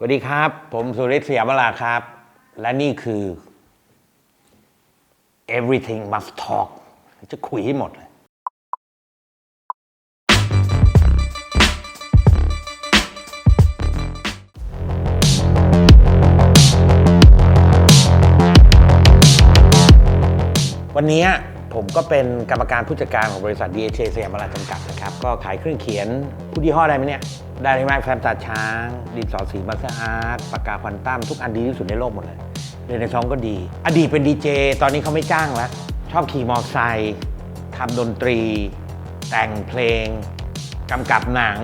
สวัสดีครับ ผมสุริศสยามราครับ และนี่คือ everything must talk จะคุยให้หมดเลย วันนี้ ผมก็เป็นกรรมการผู้จัดการของบริษัท DHA สยามราชจำกัดนะครับ ก็ขายเครื่องเขียนผู้ยี่ห้อได้ไหมเนี่ย ได้ไหมแฟมตาช้าง ดินสอสีมาสเตอร์อาร์ตปากกาควันตั้มทุกอันดีที่สุดในโลกหมดเลยเรนในซองก็ดี อดีตเป็นดีเจตอนนี้เขาไม่จ้างแล้วชอบขี่มอเตอร์ไซค์ทำดนตรี แต่งเพลงกำกับหนัง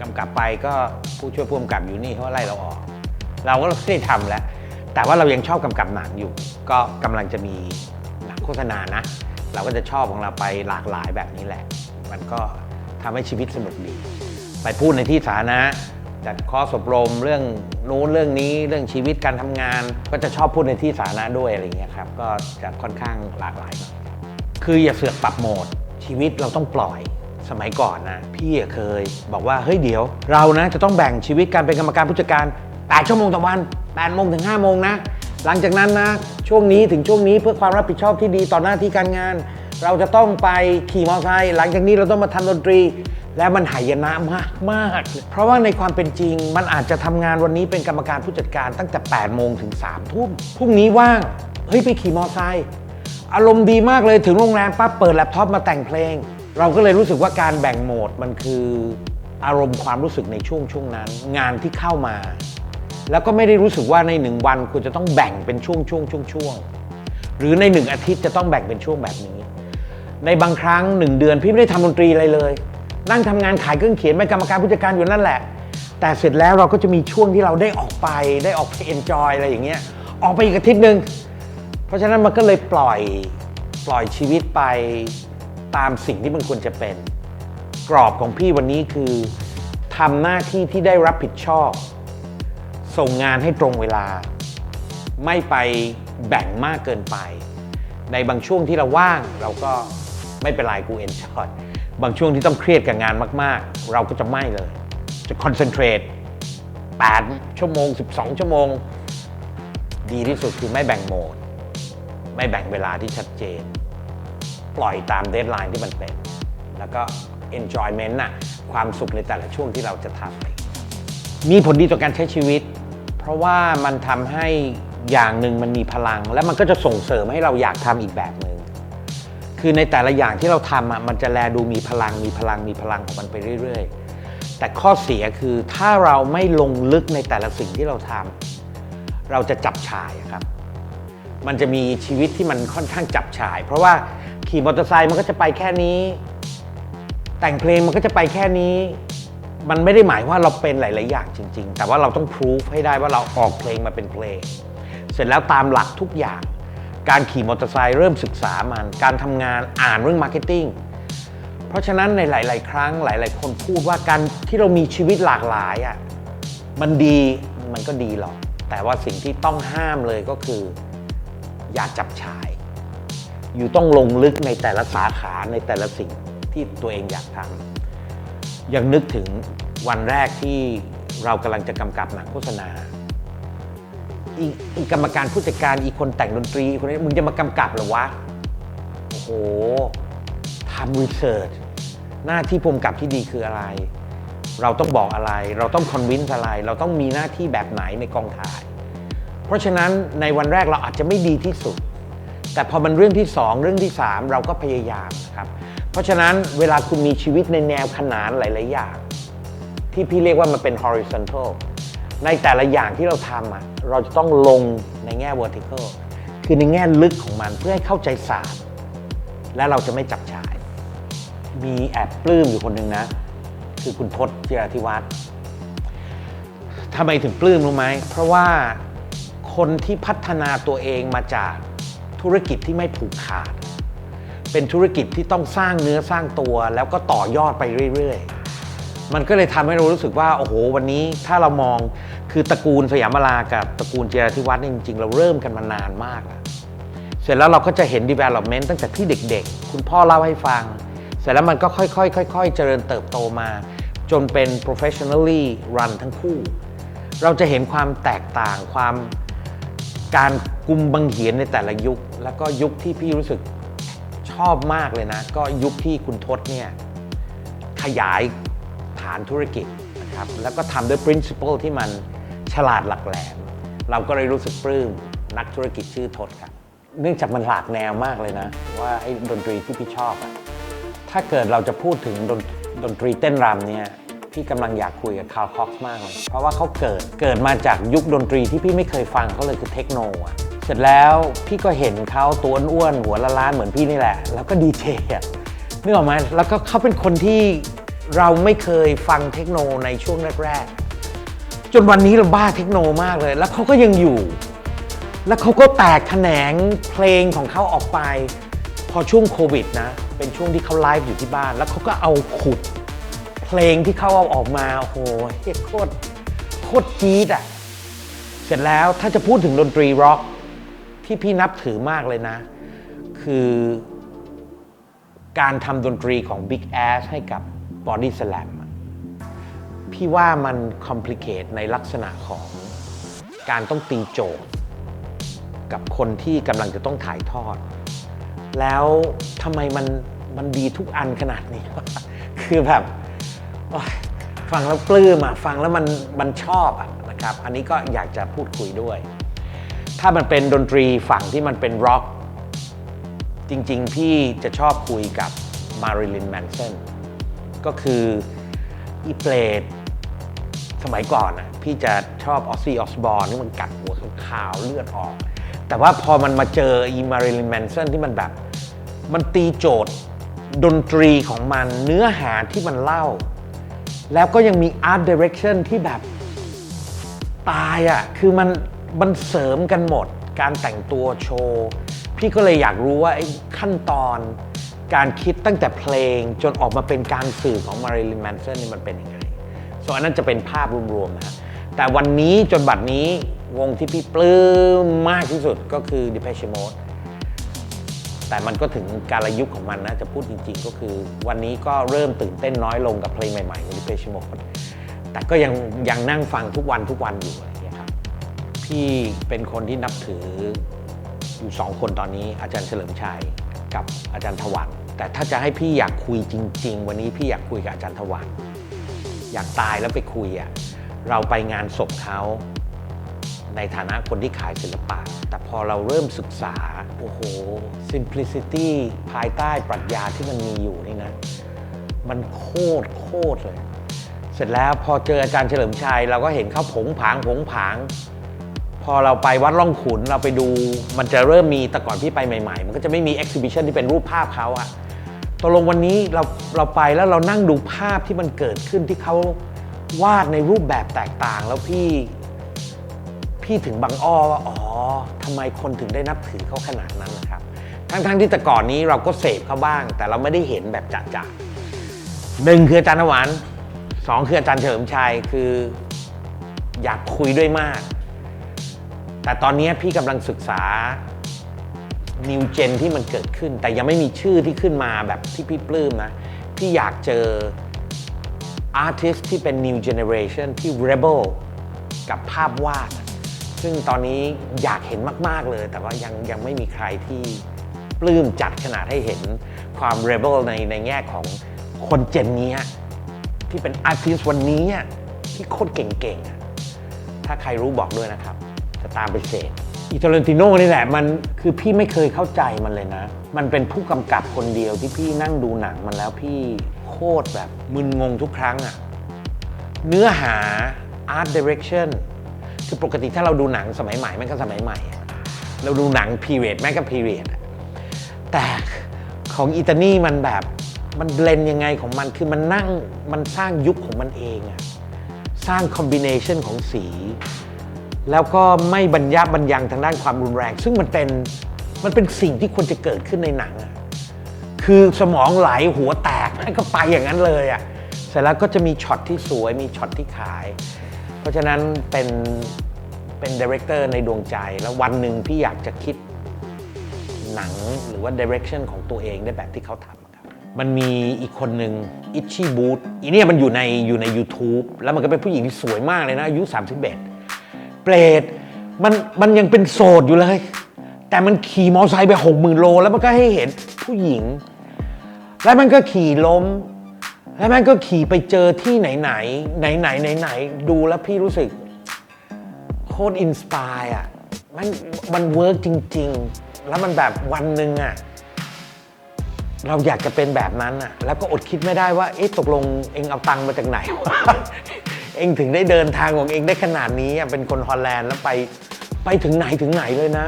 กำกับไปก็ผู้ช่วยผู้กำกับอยู่นี่เขาไล่เราออก เราก็ไม่ได้ทำแล้ว แต่ว่าเรายังชอบกำกับหนังอยู่ ก็กำลังจะมีหนังโฆษณานะ เราก็จะชอบของเราไปหลากหลายแบบนี้แหละ มันก็ทำให้ชีวิตสนุกดี ไปพูดในที่สาธารณะจัดคอสอบรมเรื่องนู้นเรื่องนี้เรื่องชีวิตการทำงาน ก็จะชอบพูดในที่สาธารณะด้วยอะไรเงี้ยครับก็จะค่อนข้างหลากหลาย คืออย่าเสือกปรับโหมด ชีวิตเราต้องปล่อยสมัยก่อนนะพี่เคยบอกว่าเฮ้ยเดี๋ยว เรานะจะต้องแบ่งชีวิตการเป็นกรรมการผู้จัดการ8ชั่วโมงต่อวัน8โมงถึง5โมงนะ หลังจากนั้นนะช่วงนี้ถึงช่วงนี้เพื่อความรับผิดชอบที่ดีต่อหน้าที่การงาน เราจะต้องไปขี่มอเตอร์ไซค์หลังจากนี้เราต้องมาทำดนตรี และมันหายนะมากมากเพราะว่าในความเป็นจริงมันอาจจะทำงานวันนี้เป็นกรรมการผู้จัดการตั้งแต่8โมงถึง3ทุ่มพรุ่งนี้ว่างเฮ้ยไปขี่มอเตอร์ไซค์อารมณ์ดีมากเลยถึงโรงแรมปั๊บเปิดแล็ปท็อปมาแต่งเพลง เราก็เลยรู้สึกว่าการแบ่งโหมดมันคืออารมณ์ความรู้สึกในช่วงช่วงนั้น งานที่เข้ามา แล้วก็ไม่ได้รู้สึกว่าในหนึ่งวันคุณจะต้องแบ่งเป็นช่วงช่วงช่วงช่วงหรือในหนึ่งอาทิตย์จะต้องแบ่งเป็นช่วงแบบนี้ ในบางครั้งหนึ่งเดือนพี่ไม่ได้ทำดนตรีอะไรเลย นั่งทำงานขายเครื่องเขียนเป็นกรรมการผู้จัดการอยู่นั่นแหละ แต่เสร็จแล้วเราก็จะมีช่วงที่เราได้ออกไปได้ออกไปเอนจอยอะไรอย่างเงี้ยออกไปอีกอาทิตย์หนึ่งเพราะฉะนั้นมันก็เลยปล่อยปล่อยชีวิตไปตามสิ่งที่มันควรจะเป็น กรอบของพี่วันนี้คือทำหน้าที่ที่ได้รับผิดชอบ ส่งงานให้ตรงเวลา ไม่ไปแบ่งมากเกินไป ในบางช่วงที่เราว่างเราก็ไม่เป็นไรกูเอนจอยบางช่วงที่ต้องเครียดกับงานมาก ๆ เราก็จะไม่เลย จะคอนเซนเทรต8ชั่วโมง 12 ชั่วโมง ดีที่สุดคือไม่แบ่งโหมด ไม่แบ่งเวลาที่ชัดเจน ปล่อยตามเดทไลน์ที่มันเป็น แล้วก็ enjoyment น่ะความสุขในแต่ละช่วงที่เราจะทำมีผลดีต่อการใช้ชีวิต เพราะว่ามันทำให้อย่างหนึ่งมันมีพลัง และมันก็จะส่งเสริมให้เราอยากทำอีกแบบหนึ่งคือในแต่ละอย่างที่เราทำอะมันจะแลดูมีพลังมีพลังมีพลังของมันไปเรื่อย ๆ แต่ข้อเสียคือถ้าเราไม่ลงลึกในแต่ละสิ่งที่เราทำเราจะจับฉายครับ มันจะมีชีวิตที่มันค่อนข้างจับฉาย เพราะว่าขี่มอเตอร์ไซค์มันก็จะไปแค่นี้ แต่งเพลงมันก็จะไปแค่นี้ มันไม่ได้หมายว่าเราเป็นหลาย ๆ อย่างจริง ๆ แต่ว่าเราต้องพิสูจให้ได้ว่าเราออกเพลงมาเป็นเพลง เสร็จแล้วตามหลักทุกอย่าง การขี่มอเตอร์ไซค์เริ่มศึกษามัน การทำงานอ่านเรื่องมาร์เก็ตติ้ง เพราะฉะนั้นในหลาย ๆ ครั้งหลาย ๆ คนพูดว่าการที่เรามีชีวิตหลากหลายอะมันดีมันก็ดีหรอก แต่ว่าสิ่งที่ต้องห้ามเลยก็คือ อย่าจับฉาย อยู่ต้องลงลึกในแต่ละสาขาในแต่ละสิ่งที่ตัวเองอยากทำ ยังนึกถึงวันแรกที่เรากำลังจะกำกับหนังโฆษณาอีอีกรรมการผู้จัดการอีกคนแต่งดนตรีอีกคนนี้มึงจะมากำกับเหรอวะ โอ้โหทำรีเสิร์ชหน้าที่ภูมิกับที่ดีคืออะไร เราต้องบอกอะไร เราต้องคอนวินส์อะไร เราต้องมีหน้าที่แบบไหนในกองถ่าย เพราะฉะนั้นในวันแรกเราอาจจะไม่ดีที่สุด แต่พอมันเรื่องที่ 2 เรื่องที่ 3 เราก็พยายามครับ เพราะฉะนั้นเวลาคุณมีชีวิตในแนวขนานหลาย ๆ อย่าง ที่พี่เรียกว่ามันเป็น horizontal ในแต่ละอย่างที่เราทำอะเราจะต้องลงในแง่ vertical คือในแง่ลึกของมันเพื่อให้เข้าใจศาสตร์ และเราจะไม่จับฉาย มีแอบปลื้มอยู่คนหนึ่งนะ คือคุณพจน์เจริธิวัฒน์ทำไมถึงปลื้มรู้ไหม เพราะว่าคนที่พัฒนาตัวเองมาจากธุรกิจที่ไม่ผูกขาด เป็นธุรกิจที่ต้องสร้างเนื้อสร้างตัวแล้วก็ต่อยอดไปเรื่อยๆ มันก็เลยทำให้เรารู้สึกว่าโอ้โหวันนี้ถ้าเรามองคือตระกูลสยามรากับตระกูลเจริญธิวัฒน์เนี่ยจริงๆ เราเริ่มกันมานานมากแล้วเสร็จแล้วเราก็จะเห็น development ตั้งแต่ที่เด็กๆ คุณพ่อเล่าให้ฟัง เสร็จแล้วมันก็ค่อยๆค่อยๆ เจริญเติบโตมา จนเป็น professionally run ทั้งคู่ เราจะเห็นความแตกต่างความการกุมบังเหียนในแต่ละยุค แล้วก็ยุคที่พี่รู้สึก อบมากเลยนะ ก็ยุคที่คุณทศเนี่ยขยายฐานธุรกิจนะครับแล้วก็ทำด้วย principle ที่มันฉลาดหลักแหลม เราก็เลยรู้สึกปลื้มนักธุรกิจชื่อทศครับเนื่องจากมันหลากแนวมากเลยนะ ว่าไอ้ดนตรีที่พี่ชอบอะถ้าเกิดเราจะพูดถึงดนดนตรีเต้นรำเนี่ยพี่กำลังอยากคุยกับคาร์ลคอกมากเลยเพราะว่าเขาเกิดเกิดมาจากยุคดนตรีที่พี่ไม่เคยฟังเขาเลยคือเทคโนอะ ร็จแล้วพี่ก็เห็นเขาตัวอ้วนๆหัวละล้านเหมือนพี่นี่แหละ แล้วก็ดีเจนึกออกไหมแล้วก็เขาเป็นคนที่เราไม่เคยฟังเทคโนในช่วงแรกๆจนวันนี้เราบ้าเทคโนมากเลย แล้วเขาก็ยังอยู่ แล้วเขาก็แตกแขนงเพลงของเขาออกไป พอช่วงโควิดนะ เป็นช่วงที่เขาไลฟ์อยู่ที่บ้าน แล้วเขาก็เอาขุด เพลงที่เขาเอาออกมาโอ้โหโคตรโคตรจี๊ดอะเสร็จแล้วถ้าจะพูดถึงดนตรีร็อก ที่พี่นับถือมากเลยนะ คือการทำดนตรีของ Big Ass ให้กับ Body Slam พี่ว่ามันคอมพลีเคทในลักษณะของการต้องตีโจทย์กับคนที่กำลังจะต้องถ่ายทอด แล้วทำไมมันมันดีทุกอันขนาดนี้ คือแบบฟังแล้วปลื้มอะ ฟังแล้วมันมันชอบอะนะครับ อันนี้ก็อยากจะพูดคุยด้วย ถ้ามันเป็นดนตรีฝั่งที่มันเป็นร็อก จริง ๆ พี่จะชอบคุยกับมาริลินแมน s o n ก็คืออีเปลดสมัยก่อนนะพี่จะชอบออซซี่ออสบอร์นี่มันกัดหัวขาวเลือดออก แต่ว่าพอมันมาเจออีมาริลินแมน s o n ที่มันแบบ มันตีโจทย์ดนตรีของมันเนื้อหาที่มันเล่า แล้วก็ยังมีอาร์ต i ดเร t ชันที่แบบตายอะ่ะคือมัน มันเสริมกันหมด การแต่งตัวโชว์ พี่ก็เลยอยากรู้ว่าไอ้ขั้นตอน การคิดตั้งแต่เพลงจนออกมาเป็นการสื่อของมาริลินแมน s o n นี่มันเป็นยังไงส่วนอันนั้นจะเป็นภาพรวมๆนะแต่วันนี้จนบัดนี้วงที่พี่ปลื้มมากที่สุดก็คือ Depeche Mode แต่มันก็ถึงการยุคของมันนะจะพูดจริงๆ ก็คือวันนี้ก็เริ่มตื่นเต้นน้อยลงกับเพลงใหม่ๆของ Depeche Mode แต่ก็ยังยังนั่งฟังทุกวันทุกวันอยู่ อะไรอย่างเงี้ยครับพี่เป็นคนที่นับถืออยู่สองคนตอนนี้ อาจารย์เฉลิมชัยกับอาจารย์ถวันแต่ถ้าจะให้พี่อยากคุยจริง ๆ วันนี้พี่อยากคุยกับอาจารย์ถวันอยากตายแล้วไปคุยอะ่ะเราไปงานศพเขาในฐานะคนที่ขายศิลปะ แต่พอเราเริ่มศึกษา โอ้โห simplicity ภายใต้ปรัชญาที่มันมีอยู่นี่นะ มันโคตรโคตรเลย เสร็จแล้วพอเจออาจารย์เฉลิมชัย เราก็เห็นเขาผงผางผงผาง อเราไปวัดร่องขุนเราไปดู มันจะเริ่มมีแต่ก่อนพี่ไปใหม่ๆ มันก็จะไม่มี exhibition ที่เป็นรูปภาพเขาอะตกลงวันนี้เราเราไปแล้วเรานั่งดูภาพที่มันเกิดขึ้นที่เขาวาดในรูปแบบแตกต่างแล้วพี่ พี่ถึงบางอ้อว่าอ๋อทำไมคนถึงได้นับถือเขาขนาดนั้นนะครับ ทั้งๆที่แต่ก่อนนี้เราก็เสพเขาบ้าง แต่เราไม่ได้เห็นแบบจะๆหนึ่งคืออาจารย์นหวานสองคืออาจารย์เฉลิมชัยคือ อยากคุยด้วยมาก แต่ตอนนี้พี่กำลังศึกษานิวเจนที่มันเกิดขึ้น แต่ยังไม่มีชื่อที่ขึ้นมาแบบที่พี่ปลื้มนะ พี่อยากเจออาร์ติสที่เป็น New Generation ที่ Rebel กับภาพวาด ซึ่งตอนนี้อยากเห็นมาก ๆ เลย แต่ว่ายังยังไม่มีใครที่ปลื้มจัดขนาดให้เห็นความ Rebel ในในแง่ของคนเจนนี้ที่เป็นอาร์ติสวันนี้ที่โคตรเก่งๆ ถ้าใครรู้บอกด้วยนะครับ จะตามไปเสพอิตาเลนติโน่นี่แหละมันคือพี่ไม่เคยเข้าใจมันเลยนะ มันเป็นผู้กำกับคนเดียวที่พี่นั่งดูหนังมันแล้วพี่โคตรแบบมึนงงทุกครั้งอะเนื้อหา art direction คือปกติถ้าเราดูหนังสมัยใหม่แม่งก็สมัยใหม่ เราดูหนัง period แม่งก็ period แต่ของอิตาลีมันแบบมันเบลนยังไงของมันคือมันนั่งมันสร้างยุคของมันเองอะสร้างคอมบิเนชันของสี แล้วก็ไม่บรรยะบรรยังทางด้านความรุนแรง ซึ่งมันเป็นมันเป็นสิ่งที่ควรจะเกิดขึ้นในหนังอะคือสมองไหลหัวแตกมันก็ไปอย่างนั้นเลยอะเสร็จแล้วก็จะมีช็อตที่สวยมีช็อตที่ขาย เพราะฉะนั้นเป็นเป็นดีเรคเตอร์ในดวงใจ แล้ววันหนึ่งพี่อยากจะคิดหนังหรือว่า direction ของตัวเองได้แบบที่เขาทำครับ มันมีอีกคนหนึ่งอิชชี่บูธอีเนี่ยมันอยู่ในอยู่ใน YouTube แล้วมันก็เป็นผู้หญิงที่สวยมากเลยนะ อายุ 31 เปรตมันมันยังเป็นโสดอยู่เลย แต่มันขี่มอไซค์ไปหกหมื่นโล แล้วมันก็ให้เห็นผู้หญิง แล้วมันก็ขี่ล้ม แล้วมันก็ขี่ไปเจอที่ไหนไหนไหนไหนไหนไหนดูแล้วพี่รู้สึก โคตรอินสปายอะมันมันเวิร์กจริง ๆ แล้วมันแบบวันหนึ่งอะเราอยากจะเป็นแบบนั้นอะ แล้วก็อดคิดไม่ได้ว่า เอ๊ะ ตกลงเองเอาตังค์มาจากไหนวะ เองถึงได้เดินทางของเองได้ขนาดนี้เป็นคนฮอลแลนด์แล้วไปไปถึงไหนถึงไหนเลยนะ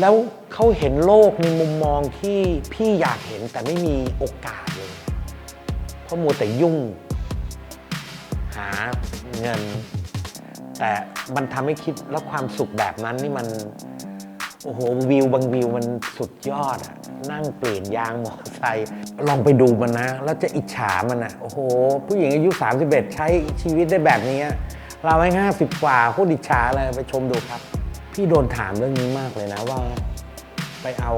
แล้วเขาเห็นโลกในมุมมองที่พี่อยากเห็นแต่ไม่มีโอกาสเลย เพราะมัวแต่ยุ่ง หาเงิน แต่มันทำให้คิดแล้วความสุขแบบนั้นนี่มัน โอ้โหวิวบางวิวมันสุดยอดอะนั่งเปลี่ยนยางมอเตอร์ไซค์ลองไปดูมันนะ แล้วจะอิจฉามันอะโอ้โห ผู้หญิงอายุ 31 ใช้ชีวิตได้แบบนี้ เราไอ้ห้าสิบกว่าโคตรอิจฉาเลยไปชมดูครับ พี่โดนถามเรื่องนี้มากเลยนะว่า ไปเอา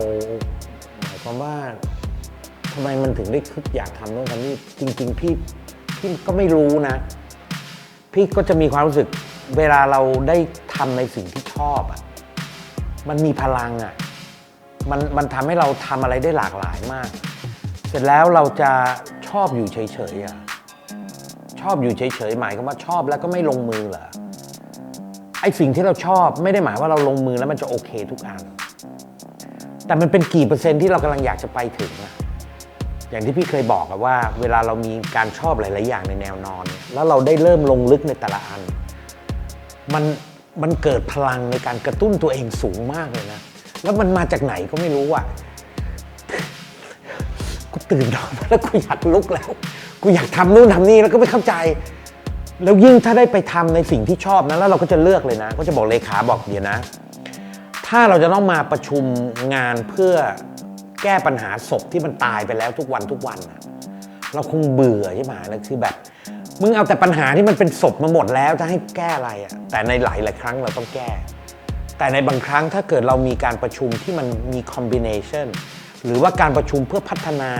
หมายความว่าทำไมมันถึงได้คึกอยากทำโน่นทำนี่จริง ๆ พี่พี่ก็ไม่รู้นะ พี่ก็จะมีความรู้สึกเวลาเราได้ทำในสิ่งที่ชอบอะ มันมีพลังอะมันมันทำให้เราทำอะไรได้หลากหลายมาก เสร็จแล้วเราจะชอบอยู่เฉยๆอะชอบอยู่เฉยๆหมายความว่าชอบแล้วก็ไม่ลงมือเหรอไอสิ่งที่เราชอบไม่ได้หมายว่าเราลงมือแล้วมันจะโอเคทุกอัน แต่มันเป็นกี่เปอร์เซ็นต์ที่เรากำลังอยากจะไปถึงอะอย่างที่พี่เคยบอกอะว่า เวลาเรามีการชอบหลาย ๆ อย่างในแนวนอน แล้วเราได้เริ่มลงลึกในแต่ละอัน มัน มันเกิดพลังในการกระตุ้นตัวเองสูงมากเลยนะ แล้วมันมาจากไหนก็ไม่รู้อะกูตื่นนอนแล้วกูอยากลุกแล้ว กูอยากทำนู่นทำนี่แล้วก็ไม่เข้าใจ แล้วยิ่งถ้าได้ไปทำในสิ่งที่ชอบนะแล้วเราก็จะเลือกเลยนะ ก็จะบอกเลขาบอกเดี๋ยวนะ ถ้าเราจะต้องมาประชุมงานเพื่อแก้ปัญหาศพที่มันตายไปแล้วทุกวันทุกวันนะเราคงเบื่อใช่ไหมแล้วคือแบบ มึงเอาแต่ปัญหาที่มันเป็นศพมาหมดแล้วจะให้แก้อะไรอะแต่ในหลายหลายครั้งเราต้องแก้ แต่ในบางครั้งถ้าเกิดเรามีการประชุมที่มันมีคอมบิเนชันหรือว่าการประชุมเพื่อพัฒนา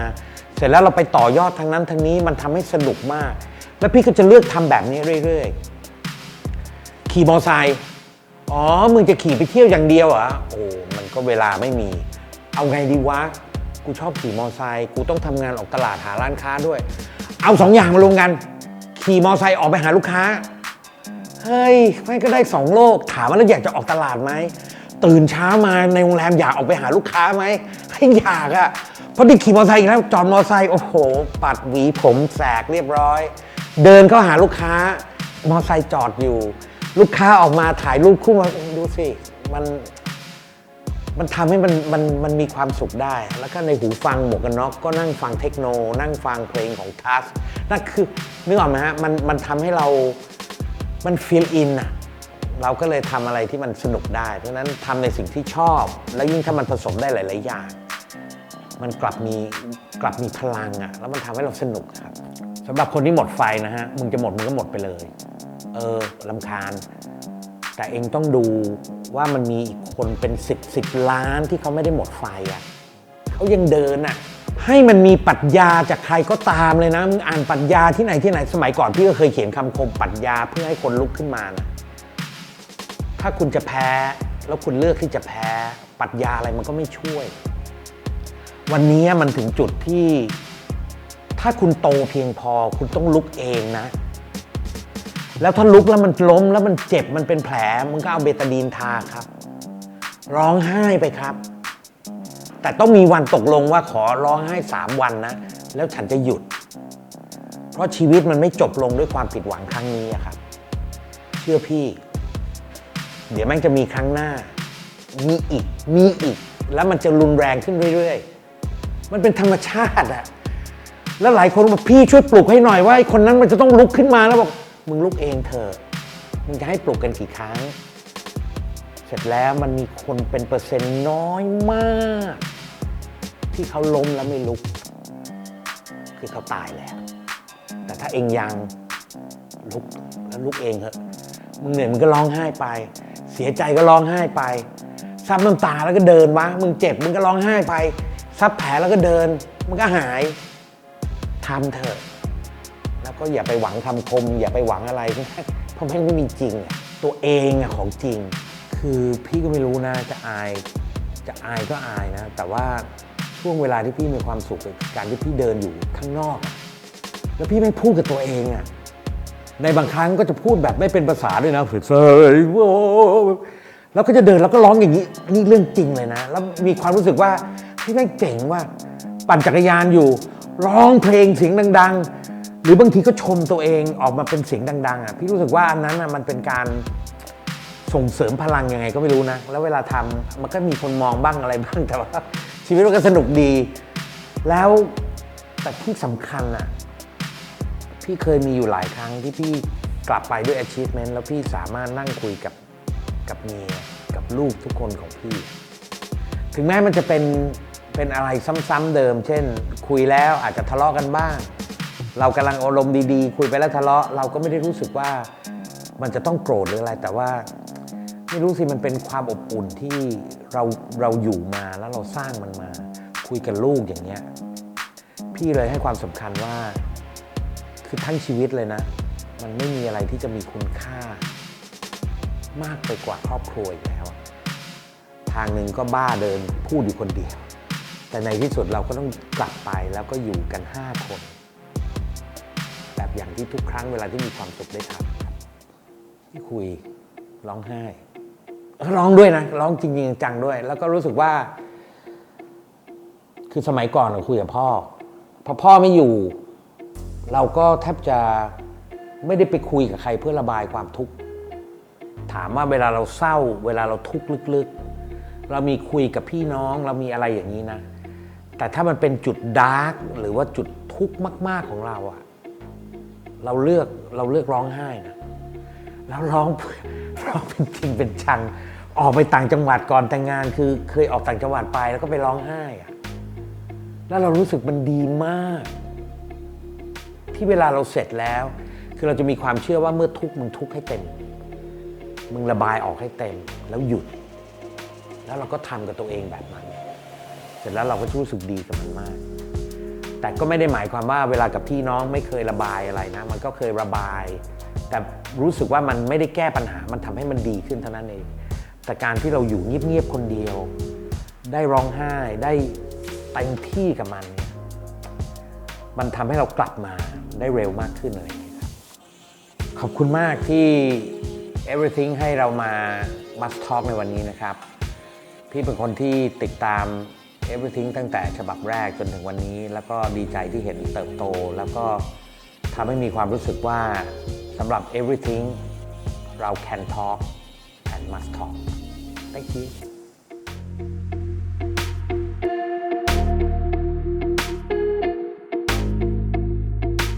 เสร็จแล้วเราไปต่อยอดทางนั้นทางนี้มันทำให้สนุกมาก แล้วพี่ก็จะเลือกทำแบบนี้เรื่อยๆ ขี่มอไซค์อ๋อ มึงจะขี่ไปเที่ยวอย่างเดียวเหรอโอ้มันก็เวลาไม่มี เอาไงดีวะ กูชอบขี่มอไซค์กูต้องทำงานออกตลาดหาร้านค้าด้วย เอาสองอย่างมารวมกัน ขี่มอไซค์ออกไปหาลูกค้า เฮ้ยไม่ก็ได้สองโลก ถามว่าแล้วอยากจะออกตลาดไหม ตื่นเช้ามาในโรงแรมอยากออกไปหาลูกค้าไหมให้อยากอะเพราะที่ขี่มอไซค์อีกแล้วจอดมอไซค์โอ้โห ปัดหวีผมแสกเรียบร้อย เดินเข้าหาลูกค้ามอไซค์จอดอยู่ ลูกค้าออกมาถ่ายรูปคู่มาดูสิ มัน มันทำให้มันมันมันมีความสุขได้ แล้วก็ในหูฟังหมวกกันน็อกก็นั่งฟังเทคโน นั่งฟังเพลงของทัสนั่นคือนึกออกไหมฮะมันมันทำให้เรามันฟีลอินอะเราก็เลยทำอะไรที่มันสนุกได้ เพราะนั้นทำในสิ่งที่ชอบ แล้วยิ่งถ้ามันผสมได้หลาย ๆ อย่าง มันกลับมีกลับมีพลังอะแล้วมันทำให้เราสนุกครับสำหรับคนที่หมดไฟนะฮะมึงจะหมดมึงก็หมดไปเลย เออลำคาญ แต่เองต้องดูว่ามันมีอีกคนเป็น 10 10 ล้านที่เขาไม่ได้หมดไฟอะเขายังเดินอะให้มันมีปรัชญาจากใครก็ตามเลยนะมึงอ่านปรัชญาที่ไหนที่ไหนสมัยก่อนพี่ก็เคยเขียนคำคมปรัชญาเพื่อให้คนลุกขึ้นมานะถ้าคุณจะแพ้แล้วคุณเลือกที่จะแพ้ปรัชญาอะไรมันก็ไม่ช่วย วันนี้มันถึงจุดที่ ถ้าคุณโตเพียงพอคุณต้องลุกเองนะ แล้วถ้าลุกแล้วมันล้มแล้วมันเจ็บมันเป็นแผลมึงก็เอาเบตาดีนทาครับ ร้องไห้ไปครับ แต่ต้องมีวันตกลงว่าขอร้องไห้สามวันนะ แล้วฉันจะหยุด เพราะชีวิตมันไม่จบลงด้วยความผิดหวังครั้งนี้อะครับ เชื่อพี่ เดี๋ยวแม่งจะมีครั้งหน้า มีอีก มีอีก แล้วมันจะรุนแรงขึ้นเรื่อยๆ มันเป็นธรรมชาติอะแล้วหลายคนบอกพี่ช่วยปลุกให้หน่อยว่าไอ้คนนั้นมันจะต้องลุกขึ้นมาแล้วบอก มึงลุกเองเถอะมึงจะให้ปลุกกันกี่ครั้ง เสร็จแล้วมันมีคนเป็นเปอร์เซ็นต์น้อยมาก ที่เขาล้มแล้วไม่ลุก คือเขาตายแล้ว แต่ถ้าเองยังลุกแล้วลุกเองเถอะมึงเหนื่อยมึงก็ร้องไห้ไป เสียใจก็ร้องไห้ไปซับน้ำตาแล้วก็เดินวะมึงเจ็บมึงก็ร้องไห้ไปซับแผลแล้วก็เดิน มันก็หายทำเถอะ ก็อย่าไปหวังคำคม อย่าไปหวังอะไร เพราะแม่งไม่มีจริง ตัวเองอะของจริง คือพี่ก็ไม่รู้นะจะอาย จะอายก็อายนะ แต่ว่าช่วงเวลาที่พี่มีความสุขการที่พี่เดินอยู่ข้างนอก แล้วพี่ไม่พูดกับตัวเองอะในบางครั้งก็จะพูดแบบไม่เป็นภาษาด้วยนะเฟยโว้แล้วก็จะเดินแล้วก็ร้องอย่างนี้นี่เรื่องจริงเลยนะ แล้วมีความรู้สึกว่าพี่แม่งเจ๋งว่า ปั่นจักรยานอยู่ ร้องเพลงเสียงดัง ๆ หรือบางทีก็ชมตัวเองออกมาเป็นเสียงดังๆอะพี่รู้สึกว่าอันนั้นอะมันเป็นการส่งเสริมพลังยังไงก็ไม่รู้นะ แล้วเวลาทำมันก็มีคนมองบ้างอะไรบ้างแต่ว่าชีวิตมันก็สนุกดี แล้วแต่ที่สำคัญอะพี่เคยมีอยู่หลายครั้งที่พี่กลับไปด้วย achievement แล้วพี่สามารถนั่งคุยกับกับเมียกับลูกทุกคนของพี่ ถึงแม้มันจะเป็นเป็นอะไรซ้ำๆเดิม เช่น คุยแล้วอาจจะทะเลาะกันบ้าง เรากำลังอารมณ์ดีๆ คุยไปแล้วทะเลาะเราก็ไม่ได้รู้สึกว่ามันจะต้องโกรธหรืออะไร แต่ว่าไม่รู้สิมันเป็นความอบอุ่นที่เราเราอยู่มาแล้วเราสร้างมันมา คุยกับลูกอย่างเงี้ยพี่เลยให้ความสำคัญว่า คือทั้งชีวิตเลยนะ มันไม่มีอะไรที่จะมีคุณค่า มากไปกว่าครอบครัวอีกแล้ว ทางหนึ่งก็บ้าเดินพูดอยู่คนเดียว แต่ในที่สุดเราก็ต้องกลับไปแล้วก็อยู่กัน 5 คน อย่างที่ทุกครั้งเวลาที่มีความสุขได้ทำที่คุยร้องไห้ ร้องด้วยนะ ร้องจริงๆจังด้วย แล้วก็รู้สึกว่า คือสมัยก่อนเราคุยกับพ่อพอพ่อไม่อยู่ เราก็แทบจะไม่ได้ไปคุยกับใครเพื่อระบายความทุกข์ถามว่าเวลาเราเศร้า เวลาเราทุกข์ลึกๆ เรามีคุยกับพี่น้องเรามีอะไรอย่างนี้นะ แต่ถ้ามันเป็นจุดดาร์กหรือว่าจุดทุกข์มาก ๆของเราอะ เราเลือกเราเลือกร้องไห้นะแล้วร้องร้องเป็นจริงเป็นชัง ออกไปต่างจังหวัดก่อนแต่งงาน คือเคยออกต่างจังหวัดไปแล้วก็ไปร้องไห้อะแล้วเรารู้สึกมันดีมาก ที่เวลาเราเสร็จแล้ว คือเราจะมีความเชื่อว่าเมื่อทุกมึงทุกให้เต็ม มึงระบายออกให้เต็มแล้วหยุด แล้วเราก็ทำกับตัวเองแบบนั้น เสร็จแล้วเราก็รู้สึกดีกับมันมาก แต่ก็ไม่ได้หมายความว่าเวลากับพี่น้องไม่เคยระบายอะไรนะ มันก็เคยระบาย แต่รู้สึกว่ามันไม่ได้แก้ปัญหา มันทำให้มันดีขึ้นเท่านั้นเอง แต่การที่เราอยู่เงียบๆคนเดียว ได้ร้องไห้ได้เต็มที่กับมันเนี่ยมันทำให้เรากลับมาได้เร็วมากขึ้นอะไรอย่างเงี้ยครับขอบคุณมากที่ everything ให้เรามา must talk ในวันนี้นะครับ พี่เป็นคนที่ติดตาม everything ตั้งแต่ฉบับแรกจนถึงวันนี้ แล้วก็ดีใจที่เห็นเติบโต แล้วก็ทำให้มีความรู้สึกว่าสำหรับ everything เรา can talk and must talk thank you